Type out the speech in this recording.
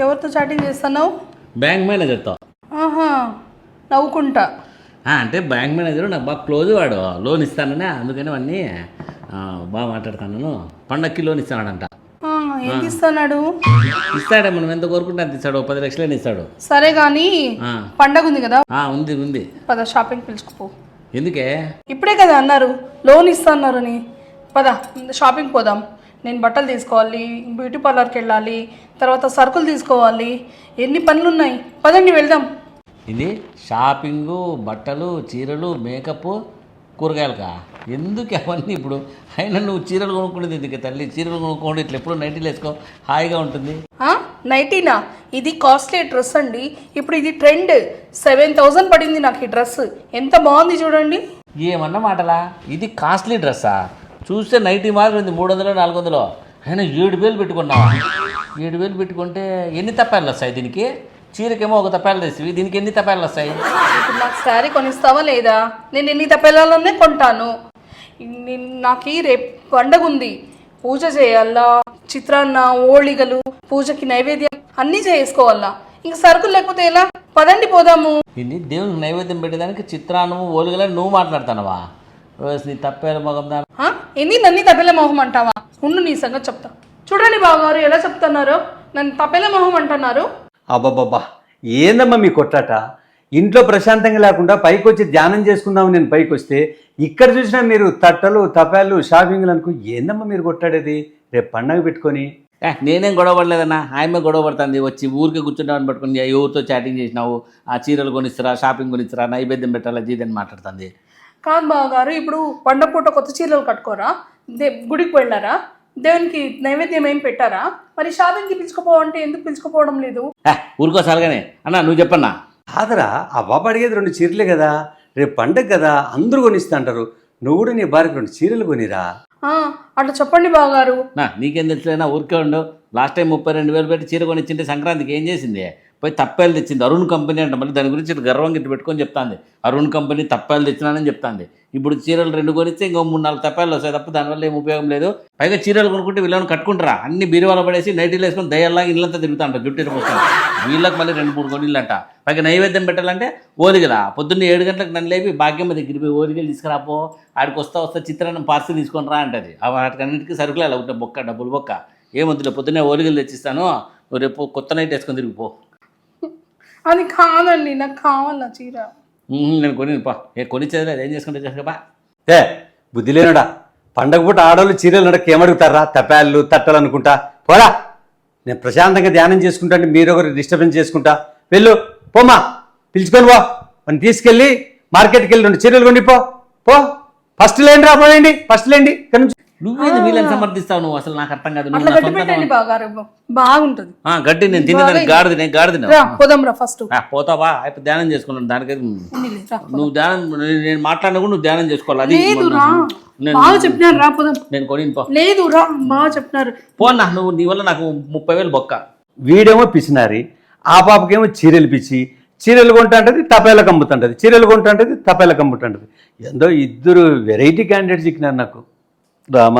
ఎవరితో చాటింగ్ చేస్తున్నావు? బ్యాంక్ మేనేజర్తో ఆహా నవ్వుకుంటా. అంటే బ్యాంక్ మేనేజర్ నాకు బాగా క్లోజ్ వాడు. లోన్ ఇస్తానని అందుకని అవన్నీ ఆ, బాగా మాట్లాడుతాను పండక్కి లోన్ ఇస్తానంట ఏంటి ఇస్తున్నాడు ఇస్తాడే మనం ఎంత కోరుకుంటే అంత ఇస్తాడు. పది లక్షలని ఇస్తాడు. సరే ఆ. పండగ ఉంది కదా? ఆ, ఉంది ఉంది. పద షాపింగ్ పిలుచుకుపో. ఎందుకే? ఇప్పుడే కదా అన్నారు. లోన్ ఇస్తాన్నారని. పద షాపింగ్ పోదాం. నేను బట్టలు తీసుకోవాలి బ్యూటీ పార్లర్కి వెళ్ళాలి తర్వాత సరుకులు తీసుకోవాలి. ఎన్ని పనులు ఉన్నాయి పదండి వెళ్దాం. ఇది షాపింగు బట్టలు చీరలు మేకప్ కూరగాయలకా? ఎందుకు అవన్నీ ఇప్పుడు? అయినా నువ్వు చీరలు కొనుక్కునేది ఎందుకు తల్లి చీరలు కొనుక్కోండి ఇట్లా ఎప్పుడు నైటీలు వేసుకో హాయిగా ఉంటుంది? నైటీనా? ఇది కాస్ట్లీ డ్రెస్ అండి. ఇప్పుడు ఇది ట్రెండ్ సెవెన్ థౌజండ్ పడింది నాకు ఈ డ్రెస్ ఎంత బాగుంది చూడండి. ఏమన్నా మాటలా? ఇది కాస్ట్లీ డ్రెస్సా చూస్తే నైటీ మాత్రం ఉంది మూడు వందలు నాలుగు వందలు అయినా ఏడు వేలు పెట్టుకున్నావా? ఏడు వేలు పెట్టుకుంటే ఎన్ని తప్పాలు వస్తాయి దీనికి? చీరకేమో ఒక తప్పాలు తెచ్చివి దీనికి ఎన్ని తప్పాలు వస్తాయి? ఇప్పుడు నాకు శారీ కొనిస్తావా లేదా? నేను ఎన్ని తప్పెళ్ళాలనే కొంటాను. నేను- నాకు ఈ రేపు పండగ ఉంది. పూజ చేయాలా? చిత్రాన్న ఓళిగలు పూజకి నైవేద్యం అన్నీ చేసుకోవాలా? ఇంక సరుకులు లేకపోతే ఎలా? పదండి పోదాము. ఇది దేవునికి నైవేద్యం పెట్టేదానికి చిత్రాన్నము ఓలుగలని నువ్వు మాట్లాడుతున్నావా? రోజు నీ తప్పేల మొగం దాని ఆ? ఏంది నన్ను తపెల మొహం అంటావా? ఉండు నీ సంగతి చెప్తా. చూడండి బావగారు ఎలా చెప్తున్నారో? నన్ను తపెల మొహం అంటున్నారు. అబ్బబ్బబ్బా ఏందమ్మా మీ కొట్లాట? ఇంట్లో ప్రశాంతంగా లేకుండా పైకి వచ్చి ధ్యానం చేసుకుందాము నేను పైకి వస్తే ఇక్కడ చూసినా మీరు తట్టలు తపాలు షాపింగ్లు అనుకో ఏందమ్మా మీరు కొట్లాడేది? రేపు పండగ పెట్టుకొని. ఏ, నేనేం గొడవ పడలేదన్నా? ఆయమే గొడవ పడుతుంది. వచ్చి ఊరికే కూర్చుంటామని పట్టుకుని ఎవరితో చాటింగ్ చేసినావు? ఆ చీరలు కొనిస్తారా? షాపింగ్ కొనిస్తారా? నైవేద్యం పెట్టాలా? జీదని మాట్లాడుతుంది. కాదు బావగారు ఇప్పుడు పండగ కొత్త చీరలు కట్టుకోరా? దే గుడికి వెళ్ళారా? దేవునికి నైవేద్యం ఏం పెట్టారా? మరి షాపింగ్కి పిలుచుకుపోవంటే ఎందుకు పిలుచుకుపోవడం లేదు? ఊరుకో సలగానే. అన్నా నువ్వు చెప్పన్నా. కాదరా ఆ బాబు అడిగేది రెండు చీరలే కదా. రేపు పండగ కదా అందరూ కొనిస్తా అంటారు నువ్వు కూడా నీ భార్యకి రెండు చీరలు కొనిరా. ఆ, అట్లా చెప్పండి బావగారు. నా నీకేం తెలుసులేనా ఊరికే ఉండు. లాస్ట్ టైం ముప్పై రెండు వేలు పెట్టి చీర కొనిచ్చింటే సంక్రాంతికి ఏం చేసింది? పోయి తప్పేలు తెచ్చింది. అరుణ్ కంపెనీ అంట మళ్ళీ దాని గురించి గర్వంగా ఇటు పెట్టుకొని చెప్తాంది. అరుణ్ కంపెనీ తప్పేలు తెచ్చినానని చెప్తాంది. ఇప్పుడు చీరలు రెండు కొనిస్తే ఇంకో మూడు నాలుగు తప్పాలు వస్తాయి తప్ప దానివల్ల ఏం ఉపయోగం లేదు. పైగా చీరలు కొనుక్కుంటే వీళ్ళని కట్టుకుంటారా? అన్ని బీరువాలో పడేసి నైటీలు వేసుకొని దయ్యాల్లా ఇల్లంతా తిరుగుతాంట జుట్టు పోస్తాను వీళ్ళకి మళ్ళీ రెండు మూడు కొనిళ్ళంట పైగా నైవేద్యం పెట్టాలంటే ఓలిగలా పొద్దున్న ఏడు గంటలకు నన్ను లేపి భాగ్యమ్మ దగ్గరికి పోయి ఓలిగలు తీసుకురాపో ఆడికి వస్తా వస్తా చిత్రాన్ని పార్సల్ తీసుకొని రా అంటది. ఆ వాటికన్నిటికీ సరుకులు అలా ఉంటాయి బొక్క డబ్బులు బొక్క. ఏమొద్దులే పొద్దున్నే ఓలిగలు తెచ్చిస్తాను. రేపు కొత్త నైట్ వేసుకొని తిరిగిపో అది కాదండి నాకు కావాలా చీర? నేను కొని పా. ఏ కొనిచ్చేది లేదు ఏం చేసుకుంటే చేసుకోపా ఏ బుద్ధి లేనుడా? పండగ పూట ఆడవాళ్ళు చీరలు నడక ఏమడుగుతారా? తపాళ్ళు తట్టలు అనుకుంటా. పోరా. నేను ప్రశాంతంగా ధ్యానం చేసుకుంటా అంటే మీరు ఒకరు డిస్టర్బెన్స్ చేసుకుంటా. వెళ్ళు పోమా పిలుచుకొని పో. మనం తీసుకెళ్ళి మార్కెట్కి వెళ్ళి రెండు చీరలు కొండి పో పో. ఫస్ట్ లేండి రా పోయండి. ఫస్ట్ లేండి. ఇక్కడ నుంచి నువ్వేది వీళ్ళని సమర్థిస్తావు నువ్వు? అసలు నాకు అర్థం కాదు. అట్లా గట్టి పెట్టండి బాగుంటుంది. ఆ, గడ్డి నేను తినేదాన్ని గాడిద నేను గాడిద రా పోదాం రా ఫస్ట్ పోతావా? అయిపోయి ధ్యానం చేసుకున్నాను దానికైతే రా నువ్వు ధ్యానం నేను- మాట్లాడినా కూడా నువ్వు ధ్యానం చేసుకోవాలి. అది బాగా చెప్పినారు రా పోదాం. నేను కొని లేదు రా బాగా చెప్పినారు. పోన్నా నువ్వు నీ వల్ల నాకు ముప్పై వేలు బొక్క. వీడేమో పిసినారి ఆ పాపకేమో చీరలు పిచ్చి చీరలు కొంటుంటది తపేలకు అమ్ముతుంటది చీరలు కొంటుంటది తపేలకు అమ్ముతుంటది ఎందో ఇద్దరు వెరైటీ క్యాండిడేట్స్ ఇచ్చినారు నాకు. രാമ